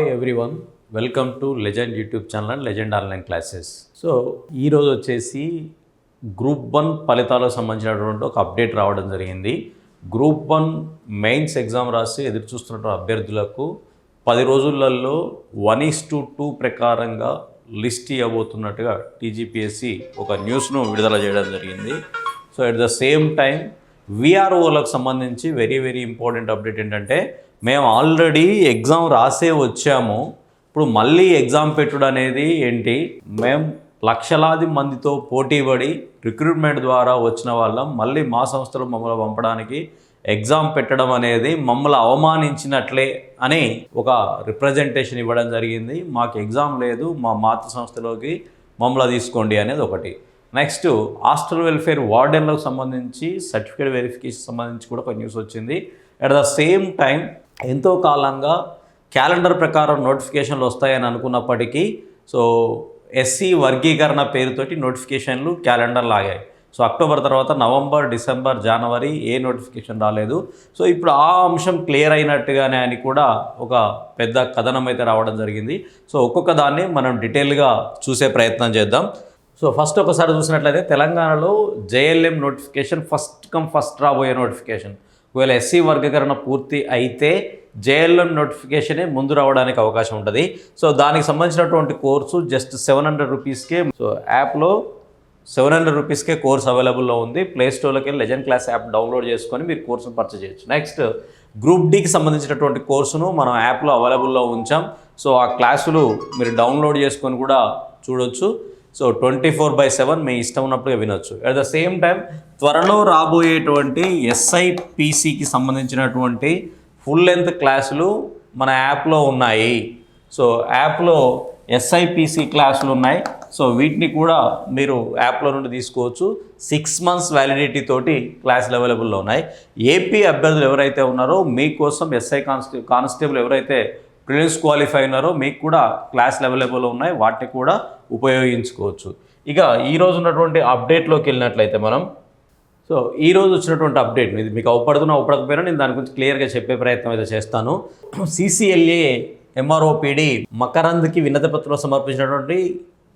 Hi everyone welcome to legend YouTube channel and legend online classes so ఈరోజు వచ్చేసి group one ఫలితాలకు సంబంధించినటువంటి ఒక అప్డేట్ రావడం జరిగింది. గ్రూప్ వన్ మెయిన్స్ ఎగ్జామ్ రాసి ఎదురు చూస్తున్న అభ్యర్థులకు పది రోజులలో వన్ ఈస్ టు టూ ప్రకారంగా లిస్ట్ ఇవ్వబోతున్నట్టుగా టీజీపీఎస్సి ఒక న్యూస్ను విడుదల చేయడం జరిగింది. So at the same time విఆర్ఓలకు సంబంధించి వెరీ వెరీ ఇంపార్టెంట్ అప్డేట్ ఏంటంటే మేము ఆల్రెడీ ఎగ్జామ్ రాసే వచ్చాము. ఇప్పుడు మళ్ళీ ఎగ్జామ్ పెట్టుడు అనేది ఏంటి? మేము లక్షలాది మందితో పోటీపడి రిక్రూట్మెంట్ ద్వారా వచ్చిన వాళ్ళం. మళ్ళీ మా సంస్థలు మమ్మల్ని పంపడానికి ఎగ్జామ్ పెట్టడం అనేది మమ్మల్ని అవమానించినట్లే అని ఒక రిప్రజెంటేషన్ ఇవ్వడం జరిగింది. మాకు ఎగ్జామ్ లేదు. మా మాతృ సంస్థలోకి మమ్మల్ని తీసుకోండి అనేది ఒకటి. నెక్స్ట్ హాస్టల్ వెల్ఫేర్ వార్డెన్లకు సంబంధించి సర్టిఫికేట్ వెరిఫికేషన్ సంబంధించి కూడా ఒక న్యూస్ వచ్చింది. అట్ ద సేమ్ టైం ఎంతో కాలంగా క్యాలెండర్ ప్రకారం నోటిఫికేషన్లు వస్తాయని అనుకున్నప్పటికీ సో ఎస్సీ వర్గీకరణ పేరుతోటి నోటిఫికేషన్లు క్యాలెండర్ లాగాయి సో అక్టోబర్ తర్వాత నవంబర్ డిసెంబర్ జనవరి ఏ నోటిఫికేషన్ రాలేదు. సో ఇప్పుడు ఆ అంశం క్లియర్ అయినట్టుగానే అని కూడా ఒక పెద్ద కథనం అయితే రావడం జరిగింది. సో ఒక్కొక్క దాన్ని మనం డీటెయిల్గా చూసే ప్రయత్నం చేద్దాం. సో ఫస్ట్ ఒకసారి చూసినట్లయితే తెలంగాణలో JLM notification first come first రాబోయే నోటిఫికేషన్. ఒకవేళ ఎస్సీ వర్గీకరణ పూర్తి అయితే జేఎల్ఎం నోటిఫికేషనే ముందు రావడానికి అవకాశం ఉంటుంది. సో దానికి సంబంధించినటువంటి కోర్సు జస్ట్ సెవెన్ హండ్రెడ్ రూపీస్కే సో యాప్లో సెవెన్ హండ్రెడ్ రూపీస్కే కోర్స్ అవైలబుల్లో ఉంది. ప్లే స్టోర్లోకి వెళ్ళి లెజెండ్ క్లాస్ యాప్ డౌన్లోడ్ చేసుకొని మీరు కోర్సును పర్చేజ్ చేయొచ్చు. నెక్స్ట్ గ్రూప్ డీకి సంబంధించినటువంటి కోర్సును మనం యాప్లో అవైలబుల్లో ఉంచాం. సో ఆ క్లాసులు మీరు డౌన్లోడ్ చేసుకొని కూడా చూడొచ్చు. So twenty four by seven మీ ఇష్టం ఉన్నప్పుడుగా వినొచ్చు. అట్ ద సేమ్ టైం త్వరలో రాబోయేటువంటి ఎస్ఐపిసికి సంబంధించినటువంటి ఫుల్ లెంత్ క్లాసులు మన యాప్లో ఉన్నాయి. సో యాప్లో ఎస్ఐపిసి క్లాసులు ఉన్నాయి. సో వీటిని కూడా మీరు యాప్లో నుండి తీసుకోవచ్చు. సిక్స్ మంత్స్ వ్యాలిడిటీ తోటి క్లాసులు అవైలబుల్లో ఉన్నాయి. ఏపీ అభ్యర్థులు ఎవరైతే ఉన్నారో మీకోసం ఎస్ఐ కానిస్టే కానిస్టేబుల్ ఎవరైతే ప్రిలిమ్స్ క్వాలిఫై ఉన్నారో మీకు కూడా క్లాసులు అవైలబుల్ ఉన్నాయి. వాటిని కూడా ఉపయోగించుకోవచ్చు. ఇక ఈరోజు ఉన్నటువంటి అప్డేట్లోకి వెళ్ళినట్లయితే మనం సో ఈ రోజు వచ్చినటువంటి అప్డేట్ ఇది మీకు అవపడుతున్నా అవపడకపోయినా నేను దాని గురించి క్లియర్గా చెప్పే ప్రయత్నం అయితే చేస్తాను. సిసిఎల్ఏ ఎంఆర్ఓపిడి మకరంద్కి వినతి పత్రం సమర్పించినటువంటి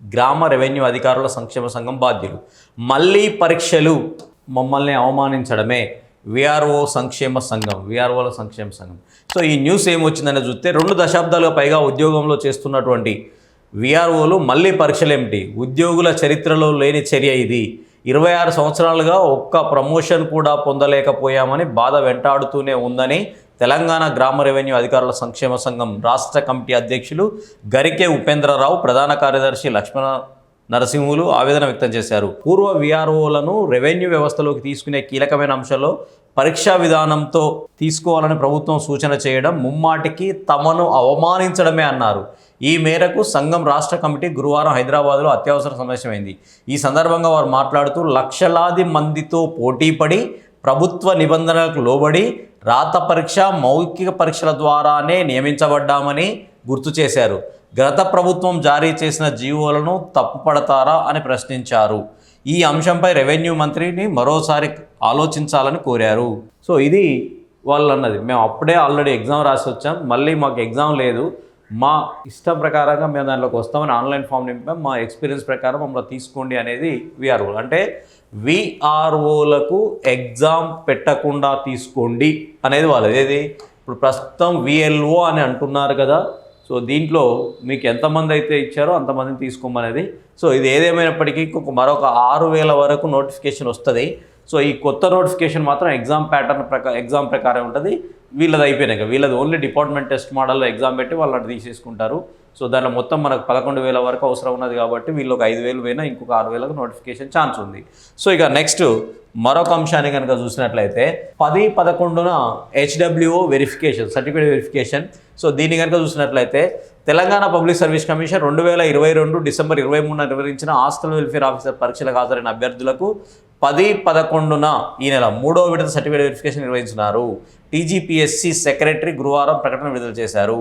గ్రామ రెవెన్యూ అధికారుల సంక్షేమ సంఘం బాధ్యులు. మళ్ళీ పరీక్షలు మమ్మల్ని అవమానించడమే విఆర్ఓ సంక్షేమ సంఘం విఆర్ఓల సంక్షేమ సంఘం. సో ఈ న్యూస్ ఏమొచ్చిందని చూస్తే రెండు దశాబ్దాలుగా పైగా ఉద్యోగంలో చేస్తున్నటువంటి విఆర్ఓలు మళ్ళీ పరీక్షలు ఏమిటి ఉద్యోగుల చరిత్రలో లేని చర్య ఇది. ఇరవై ఆరు సంవత్సరాలుగా ఒక్క ప్రమోషన్ కూడా పొందలేకపోయామని బాధ వెంటాడుతూనే ఉందని తెలంగాణ గ్రామ రెవెన్యూ అధికారుల సంక్షేమ సంఘం రాష్ట్ర కమిటీ అధ్యక్షులు గరికే ఉపేంద్రరావు ప్రధాన కార్యదర్శి లక్ష్మణ నరసింహులు ఆవేదన వ్యక్తం చేశారు. పూర్వ విఆర్ఓలను రెవెన్యూ వ్యవస్థలోకి తీసుకునే కీలకమైన అంశంలో పరీక్షా విధానంతో తీసుకోవాలని ప్రభుత్వం సూచన చేయడం ముమ్మాటికి తమను అవమానించడమే అన్నారు. ఈ మేరకు సంఘం రాష్ట్ర కమిటీ గురువారం హైదరాబాద్లో అత్యవసర సమావేశమైంది ఈ సందర్భంగా వారు మాట్లాడుతూ లక్షలాది మందితో పోటీపడి ప్రభుత్వ నిబంధనలకు లోబడి రాత పరీక్ష మౌఖిక పరీక్షల ద్వారానే నియమించబడ్డామని గుర్తు చేశారు. గత ప్రభుత్వం జారీ చేసిన జీవోలను తప్పుపడతారా అని ప్రశ్నించారు. ఈ అంశంపై రెవెన్యూ మంత్రిని మరోసారి ఆలోచించాలని కోరారు. సో ఇది వాళ్ళు అన్నది మేము అప్పుడే ఆల్రెడీ ఎగ్జామ్ రాసి వచ్చాం. మళ్ళీ మాకు ఎగ్జామ్ లేదు. మా ఇష్టం ప్రకారంగా మేము దాంట్లోకి వస్తామని ఆన్లైన్ ఫామ్ నింపాం. మా ఎక్స్పీరియన్స్ ప్రకారం మమ్మల్ని తీసుకోండి అనేది విఆర్ఓలు అంటే విఆర్ఓలకు ఎగ్జామ్ పెట్టకుండా తీసుకోండి అనేది వాళ్ళది. ఏది? ఇప్పుడు ప్రస్తుతం విఎల్ఓ అని అంటున్నారు కదా. సో దీంట్లో మీకు ఎంతమంది అయితే ఇచ్చారో అంతమందిని తీసుకోమనేది. సో ఇది ఏదేమైనప్పటికీ మరొక ఆరు వేల వరకు నోటిఫికేషన్ వస్తుంది. సో ఈ కొత్త నోటిఫికేషన్ మాత్రం ఎగ్జామ్ ప్యాటర్న్ ప్రకారం ఎగ్జామ్ ప్రకారం ఉంటుంది. వీళ్ళది అయిపోయినాక వీళ్ళది ఓన్లీ డిపార్ట్మెంట్ టెస్ట్ మోడల్లో ఎగ్జామ్ పెట్టి వాళ్ళని తీసేసుకుంటారు. సో దాంట్లో మొత్తం మనకు పదకొండు వేల వరకు అవసరం ఉన్నది కాబట్టి వీళ్ళు ఒక ఐదు వేలు పోయినా ఇంకొక ఆరు వేలకు నోటిఫికేషన్ ఛాన్స్ ఉంది. సో ఇక నెక్స్ట్ మరొక అంశాన్ని కనుక చూసినట్లయితే పది పదకొండున HWO verification certificate verification so దీన్ని కనుక చూసినట్లయితే తెలంగాణ పబ్లిక్ సర్వీస్ కమిషన్ రెండు వేల ఇరవై రెండు డిసెంబర్ ఇరవై మూడున నిర్వహించిన హాస్టల్ వెల్ఫేర్ ఆఫీసర్ పరీక్షలకు హాజరైన అభ్యర్థులకు పది పదకొండున ఈ నెల మూడో విడత సర్టిఫికేట్ వెరిఫికేషన్ నిర్వహించినారు. టీజీపీఎస్సీ సెక్రటరీ గురువారం ప్రకటన విడుదల చేశారు.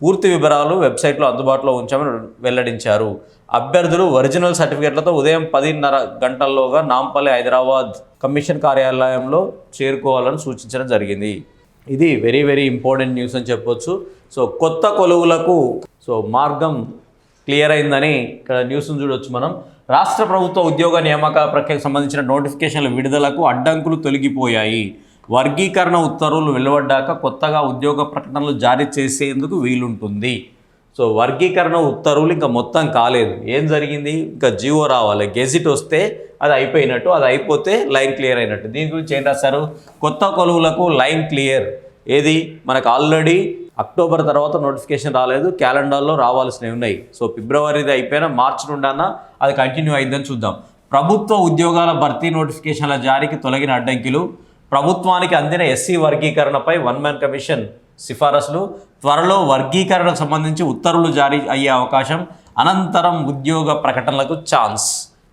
పూర్తి వివరాలు వెబ్సైట్లో అందుబాటులో ఉంచామని వెల్లడించారు. అభ్యర్థులు ఒరిజినల్ సర్టిఫికేట్లతో ఉదయం పదిన్నర గంటల్లోగా నాంపల్లి హైదరాబాద్ కమిషన్ కార్యాలయంలో చేరుకోవాలని సూచించడం జరిగింది. ఇది వెరీ వెరీ ఇంపార్టెంట్ న్యూస్ అని చెప్పొచ్చు. సో కొత్త కొలువులకు సో మార్గం క్లియర్ అయిందని ఇక్కడ న్యూస్ను చూడొచ్చు మనం. రాష్ట్ర ప్రభుత్వ ఉద్యోగ నియామక ప్రక్రియకు సంబంధించిన నోటిఫికేషన్ల విడుదలకు అడ్డంకులు తొలగిపోయాయి. వర్గీకరణ ఉత్తర్వులు వెలువడ్డాక కొత్తగా ఉద్యోగ ప్రకటనలు జారీ చేసేందుకు వీలుంటుంది. సో వర్గీకరణ ఉత్తర్వులు ఇంకా మొత్తం కాలేదు. ఏం జరిగింది? ఇంకా జీవో రావాలి. గెజిట్ వస్తే అది అయిపోయినట్టు అది అయిపోతే లైన్ క్లియర్ అయినట్టు. దీని గురించి ఏం రాస్తారు కొత్త కొలువులకు లైన్ క్లియర్. ఏది? మనకు ఆల్రెడీ అక్టోబర్ తర్వాత నోటిఫికేషన్ రాలేదు క్యాలెండర్లో రావాల్సినవి ఉన్నాయి. సో ఫిబ్రవరిది అయిపోయినా మార్చి నుండన్నా అది కంటిన్యూ అయిందని చూద్దాం. ప్రభుత్వ ఉద్యోగాల భర్తీ నోటిఫికేషన్ల జారీకి తొలగిన అడ్డంకిలు ప్రభుత్వానికి అందిన ఎస్సీ వర్గీకరణపై వన్ మ్యాన్ కమిషన్ సిఫారసులు త్వరలో వర్గీకరణకు సంబంధించి ఉత్తర్వులు జారీ అయ్యే అవకాశం అనంతరం ఉద్యోగ ప్రకటనలకు ఛాన్స్.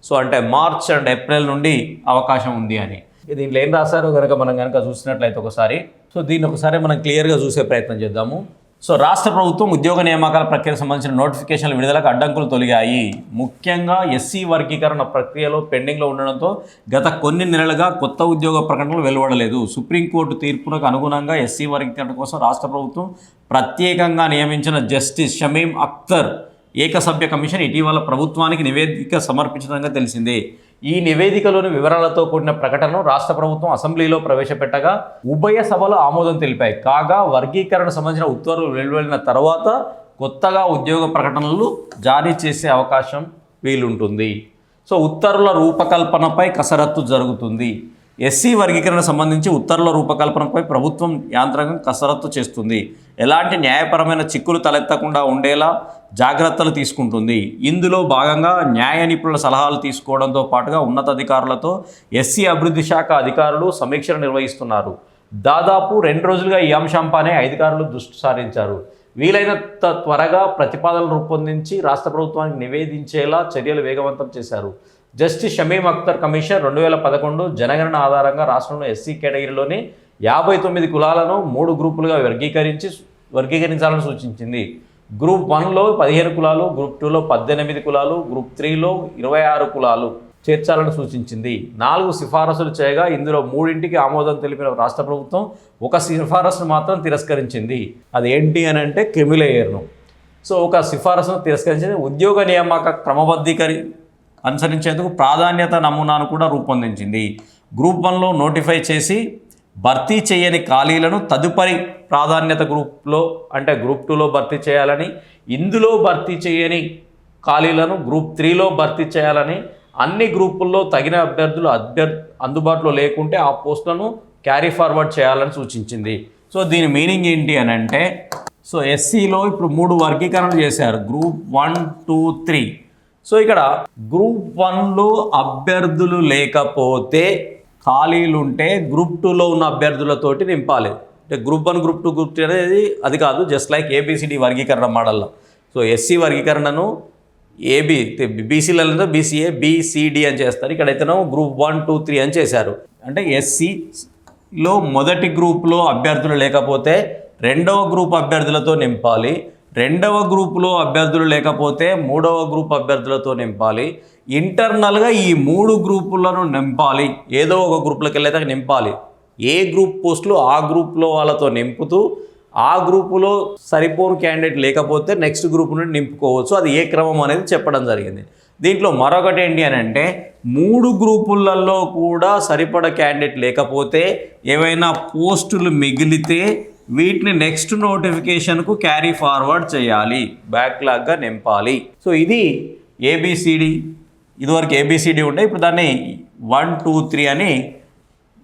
సో అంటే మార్చ్ అండ్ ఏప్రిల్ నుండి అవకాశం ఉంది అని. దీంట్లో ఏం రాశారో కనుక మనం కనుక చూసినట్లయితే ఒకసారి. సో దీన్ని ఒకసారి మనం క్లియర్గా చూసే ప్రయత్నం చేద్దాము. సో రాష్ట్ర ప్రభుత్వం ఉద్యోగ నియామకాల ప్రక్రియకు సంబంధించిన నోటిఫికేషన్ల విడుదలకు అడ్డంకులు తొలగాయి. ముఖ్యంగా ఎస్సీ వర్గీకరణ ప్రక్రియలో పెండింగ్లో ఉండడంతో గత కొన్ని నెలలుగా కొత్త ఉద్యోగ ప్రకటనలు వెలువడలేదు. సుప్రీంకోర్టు తీర్పునకు అనుగుణంగా ఎస్సీ వర్గీకరణ కోసం రాష్ట్ర ప్రభుత్వం ప్రత్యేకంగా నియమించిన జస్టిస్ షమీం అఖ్తర్ ఏకసభ్య కమిషన్ ఇటీవల ప్రభుత్వానికి నివేదిక సమర్పించడంగా తెలిసిందే. ఈ నివేదికలోని వివరాలతో కూడిన ప్రకటనను రాష్ట్ర ప్రభుత్వం అసెంబ్లీలో ప్రవేశపెట్టగా ఉభయ సభలు ఆమోదం తెలిపాయి. కాగా వర్గీకరణ సంబంధించిన ఉత్తర్వులు వెలువడిన తర్వాత కొత్తగా ఉద్యోగ ప్రకటనలు జారీ చేసే అవకాశం వీలుంటుంది. సో ఉత్తర్వుల రూపకల్పనపై కసరత్తు జరుగుతుంది. ఎస్సీ వర్గీకరణ సంబంధించి ఉత్తర్వుల రూపకల్పనపై ప్రభుత్వం యాంత్రాంగం కసరత్తు చేస్తుంది. ఎలాంటి న్యాయపరమైన చిక్కులు తలెత్తకుండా ఉండేలా జాగ్రత్తలు తీసుకుంటుంది. ఇందులో భాగంగా న్యాయ నిపుణుల సలహాలు తీసుకోవడంతో పాటుగా ఉన్నతాధికారులతో ఎస్సీ అభివృద్ధి శాఖ అధికారులు సమీక్షలు నిర్వహిస్తున్నారు. దాదాపు రెండు రోజులుగా ఈ అంశంపైనే అధికారులు దృష్టి సారించారు. వీలైనంత త్వరగా ప్రతిపాదనలు రూపొందించి రాష్ట్ర ప్రభుత్వానికి నివేదించేలా చర్యలు వేగవంతం చేశారు. జస్టిస్ షమీం అఖ్తర్ కమిషన్ రెండు వేల పదకొండు జనగణన ఆధారంగా రాష్ట్రంలో ఎస్సీ కేటగిరీలోని యాభై తొమ్మిది కులాలను మూడు గ్రూపులుగా వర్గీకరించి వర్గీకరించాలని సూచించింది. గ్రూప్ వన్లో పదిహేను కులాలు గ్రూప్ టూలో పద్దెనిమిది కులాలు గ్రూప్ త్రీలో ఇరవై ఆరు కులాలు చేర్చాలని సూచించింది. నాలుగు సిఫారసులు చేయగా ఇందులో మూడింటికి ఆమోదం తెలిపిన రాష్ట్ర ప్రభుత్వం ఒక సిఫారసును మాత్రం తిరస్కరించింది. అది ఏంటి అని అంటే క్రిమిలేయర్ను. సో ఒక సిఫారసును తిరస్కరించింది. ఉద్యోగ నియామక క్రమబద్ధీకరి అనుసరించేందుకు ప్రాధాన్యత నమూనాను కూడా రూపొందించింది. గ్రూప్ వన్లో నోటిఫై చేసి భర్తీ చేయని ఖాళీలను తదుపరి ప్రాధాన్యత గ్రూప్లో అంటే గ్రూప్ టూలో భర్తీ చేయాలని ఇందులో భర్తీ చేయని ఖాళీలను గ్రూప్ త్రీలో భర్తీ చేయాలని అన్ని గ్రూపుల్లో తగిన అభ్యర్థులు అభ్యర్ అందుబాటులో లేకుంటే ఆ పోస్టులను క్యారీ ఫార్వర్డ్ చేయాలని సూచించింది. సో దీని మీనింగ్ ఏంటి అని అంటే సో ఎస్సీలో ఇప్పుడు మూడు వర్గీకరణలు చేశారు. Group one two three. So ఇక్కడ గ్రూప్ వన్లో అభ్యర్థులు లేకపోతే ఖాళీలు ఉంటే గ్రూప్ టూలో ఉన్న అభ్యర్థులతోటి నింపాలి. అంటే group one group two group three అనేది అది కాదు జస్ట్ లైక్ ఏబిసిడి వర్గీకరణ మోడల్లో. సో ఎస్సీ వర్గీకరణను ఏబి బీసీలలో బీసీఏ బీసీడి అని చేస్తారు. ఇక్కడైతేనో గ్రూప్ వన్ టూ త్రీ అని చేశారు. అంటే ఎస్సీలో మొదటి గ్రూప్లో అభ్యర్థులు లేకపోతే రెండవ గ్రూప్ అభ్యర్థులతో నింపాలి. రెండవ గ్రూపులో అభ్యర్థులు లేకపోతే మూడవ గ్రూప్ అభ్యర్థులతో నింపాలి. ఇంటర్నల్గా ఈ మూడు గ్రూపులను నింపాలి. ఏదో ఒక గ్రూప్లోకి వెళ్ళేదాకా నింపాలి. ఏ గ్రూప్ పోస్టులు ఆ గ్రూప్లో వాళ్ళతో నింపుతూ ఆ గ్రూపులో సరిపోను క్యాండిడేట్ లేకపోతే నెక్స్ట్ గ్రూప్ నుండి నింపుకోవచ్చు. అది ఏ క్రమం అనేది చెప్పడం జరిగింది. దీంట్లో మరొకటి ఏంటి అని అంటే మూడు గ్రూపులలో కూడా సరిపడ క్యాండిడేట్ లేకపోతే ఏవైనా పోస్టులు మిగిలితే వీటిని నెక్స్ట్ నోటిఫికేషన్కు క్యారీ ఫార్వర్డ్ చేయాలి. బ్యాక్లాగ్గా నింపాలి. సో ఇది ఏబిసిడి ఇదివరకు ఏబిసిడి ఉండే ఇప్పుడు దాన్ని వన్ టూ త్రీ అని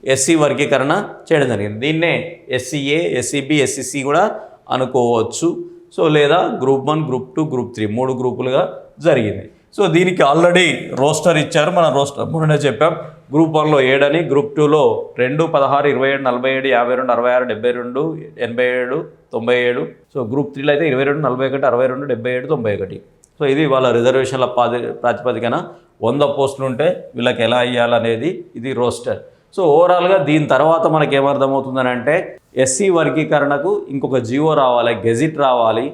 ఎస్సీ వర్గీకరణ చేయడం జరిగింది. దీన్నే ఎస్సీఏ ఎస్సీబి ఎస్సీసీ కూడా అనుకోవచ్చు. సో లేదా group one group two group three మూడు గ్రూపులుగా జరిగింది. సో దీనికి ఆల్రెడీ రోస్టర్ ఇచ్చారు. మన రోస్టర్ మొన్ననే చెప్పాం. గ్రూప్ వన్లో ఏడని గ్రూప్ టూలో రెండు పదహారు ఇరవై ఏడు నలభై ఏడు యాభై రెండు అరవై ఆరు డెబ్బై రెండు ఎనభై ఏడు తొంభై ఏడు. సో గ్రూప్ త్రీలో అయితే ఇరవై రెండు నలభై ఒకటి అరవై రెండు డెబ్బై ఏడు తొంభై ఒకటి. సో ఇది వాళ్ళ రిజర్వేషన్ల పాది ప్రాతిపదికన వంద పోస్టులు ఉంటే వీళ్ళకి ఎలా ఇవ్వాలనేది ఇది రోస్టర్. సో ఓవరాల్గా దీని తర్వాత మనకి ఏమర్థమవుతుందని అంటే ఎస్సీ వర్గీకరణకు ఇంకొక జియో రావాలి గెజిట్ రావాలి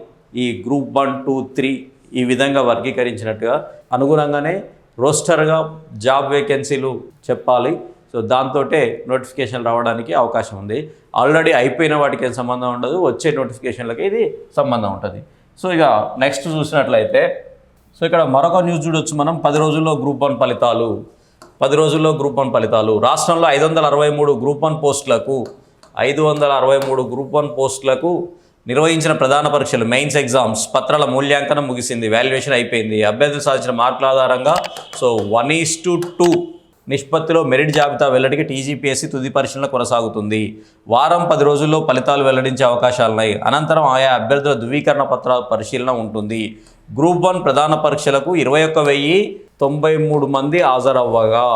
ఈ గ్రూప్ వన్ టూ త్రీ ఈ విధంగా వర్గీకరించినట్టుగా అనుగుణంగానే రోస్టర్గా జాబ్ వేకెన్సీలు చెప్పాలి. సో దాంతో నోటిఫికేషన్ రావడానికి అవకాశం ఉంది. ఆల్రెడీ అయిపోయిన వాటికి ఏం సంబంధం ఉండదు. వచ్చే నోటిఫికేషన్లకి ఇది సంబంధం ఉంటుంది. సో ఇక నెక్స్ట్ చూసినట్లయితే సో ఇక్కడ మరొక న్యూస్ చూడొచ్చు మనం. పది రోజుల్లో గ్రూప్ వన్ ఫలితాలు. పది రోజుల్లో గ్రూప్ వన్ ఫలితాలు. రాష్ట్రంలో ఐదు వందల అరవై మూడు గ్రూప్ వన్ పోస్టులకు ఐదు వందల అరవై మూడు గ్రూప్ వన్ పోస్టులకు నిర్వహించిన ప్రధాన పరీక్షలు మెయిన్స్ ఎగ్జామ్స్ పత్రాల మూల్యాంకనం ముగిసింది వాల్యుయేషన్ అయిపోయింది. అభ్యర్థులు సాధించిన మార్కుల ఆధారంగా so one is to two నిష్పత్తిలో మెరిట్ జాబితా వెల్లడికి టీజీపీఎస్సీ తుది పరిశీలన కొనసాగుతుంది. వారం పది రోజుల్లో ఫలితాలు వెల్లడించే అవకాశాలున్నాయి అనంతరం ఆయా అభ్యర్థుల ధృవీకరణ పత్రాల పరిశీలన ఉంటుంది. గ్రూప్ వన్ ప్రధాన పరీక్షలకు ఇరవై ఒక్క వెయ్యి తొంభై మూడు మంది హాజరవ్వగా.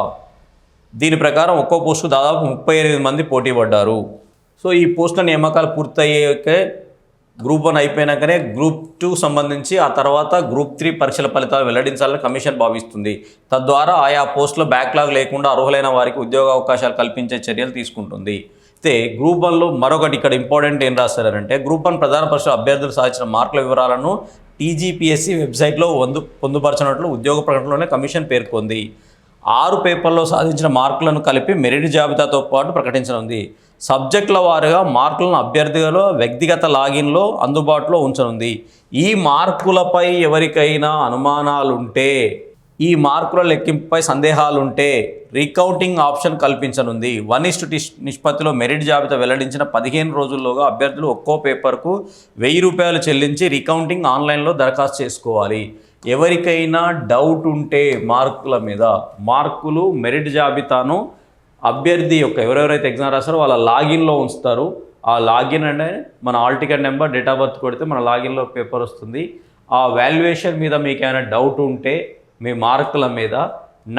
దీని ప్రకారం ఒక్కో పోస్టుకు దాదాపు ముప్పై ఎనిమిది మంది పోటీ పడ్డారు. సో ఈ పోస్టుల నియామకాలు పూర్తయ్యాకే గ్రూప్ వన్ అయిపోయినాకనే గ్రూప్ టూ సంబంధించి ఆ తర్వాత గ్రూప్ త్రీ పరీక్షల ఫలితాలు వెల్లడించాలని కమిషన్ భావిస్తుంది. తద్వారా ఆయా పోస్టుల బ్యాక్లాగ్ లేకుండా అర్హులైన వారికి ఉద్యోగ అవకాశాలు కల్పించే చర్యలు తీసుకుంటుంది. అయితే గ్రూప్ వన్లో మరొకటి ఇక్కడ ఇంపార్టెంట్ ఏం రాస్తారంటే గ్రూప్ వన్ ప్రధాన పరీక్ష అభ్యర్థులు సాధించిన మార్కుల వివరాలను టీజీపీఎస్సీ వెబ్సైట్లో వందు పొందుపరచినట్లు ఉద్యోగ ప్రకటనలోనే కమిషన్ పేర్కొంది. ఆరు పేపర్లో సాధించిన మార్కులను కలిపి మెరిట్ జాబితాతో పాటు ప్రకటించనుంది. సబ్జెక్టుల వారుగా మార్కులను అభ్యర్థుల వ్యక్తిగత లాగిన్లో అందుబాటులో ఉంచనుంది. ఈ మార్కులపై ఎవరికైనా అనుమానాలుంటే ఈ మార్కుల లెక్కింపుపై సందేహాలుంటే రీకౌంటింగ్ ఆప్షన్ కల్పించనుంది. వన్ ఇస్టు నిష్పత్తిలో మెరిట్ జాబితా వెల్లడించిన పదిహేను రోజుల్లోగా అభ్యర్థులు ఒక్కో పేపర్కు వెయ్యి రూపాయలు చెల్లించి రీకౌంటింగ్ ఆన్లైన్లో దరఖాస్తు చేసుకోవాలి. ఎవరికైనా డౌట్ ఉంటే మార్కుల మీద. మార్కులు మెరిట్ జాబితాను అభ్యర్థి యొక్క ఎవరెవరైతే ఎగ్జామ్ రాస్తారో వాళ్ళ లాగిన్లో ఉంచుతారు. ఆ లాగిన్ అంటే మన hall ticket number date of birth కొడితే మన లాగిన్లో పేపర్ వస్తుంది. ఆ వాల్యుయేషన్ మీద మీకు ఏమైనా డౌట్ ఉంటే మీ మార్కుల మీద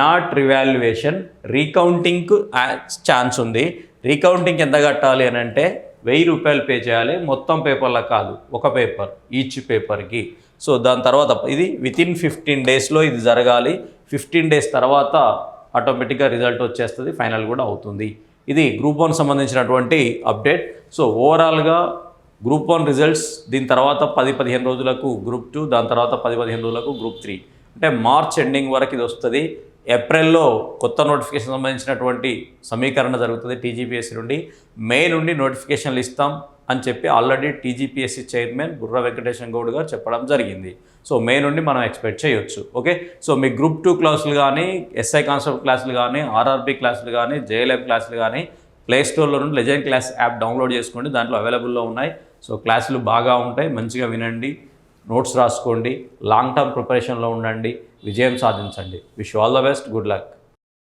నాట్ రివాల్యుయేషన్ రీకౌంటింగ్కు ఛాన్స్ ఉంది. రీకౌంటింగ్ ఎంత కట్టాలి అని అంటే వెయ్యి రూపాయలు పే చేయాలి. మొత్తం పేపర్లో కాదు ఒక పేపర్ ఈచ్ పేపర్కి. సో దాని తర్వాత ఇది వితిన్ ఫిఫ్టీన్ డేస్లో ఇది జరగాలి. ఫిఫ్టీన్ డేస్ తర్వాత ఆటోమేటిక్గా రిజల్ట్ వచ్చేస్తుంది ఫైనల్ కూడా అవుతుంది. ఇది గ్రూప్ వన్ సంబంధించినటువంటి అప్డేట్. సో ఓవరాల్గా గ్రూప్ వన్ రిజల్ట్స్ దీని తర్వాత పది పదిహేను రోజులకు గ్రూప్ టూ దాని తర్వాత పది పదిహేను రోజులకు గ్రూప్ త్రీ. అంటే మార్చ్ ఎండింగ్ వరకు ఇది వస్తుంది. ఏప్రిల్లో కొత్త నోటిఫికేషన్ సంబంధించినటువంటి సమీకరణ జరుగుతుంది టీజీపీఎస్సీ నుండి. మే నుండి నోటిఫికేషన్లు ఇస్తాం. అని చెప్పి ఆల్రెడీ టీజీపీఎస్సీ చైర్మన్ బుర్ర వెంకటేశ్వర గౌడ్ గారు చెప్పడం జరిగింది. సో మే నుండి మనం ఎక్స్పెక్ట్ చేయొచ్చు. ఓకే సో మీ గ్రూప్ టూ క్లాసులు కానీ ఎస్ఐ కాన్సెప్ట్ క్లాసులు కానీ ఆర్ఆర్బీ క్లాసులు కానీ జేఎల్ఎం క్లాసులు కానీ ప్లేస్టోర్లో నుండి లెజెండ్ క్లాస్ యాప్ డౌన్లోడ్ చేసుకోండి. దాంట్లో అవైలబుల్లో ఉన్నాయి. సో క్లాసులు బాగా ఉంటాయి. మంచిగా వినండి. నోట్స్ రాసుకోండి. లాంగ్ టర్మ్ ప్రిపరేషన్లో ఉండండి. విజయం సాధించండి. Wish all the best good luck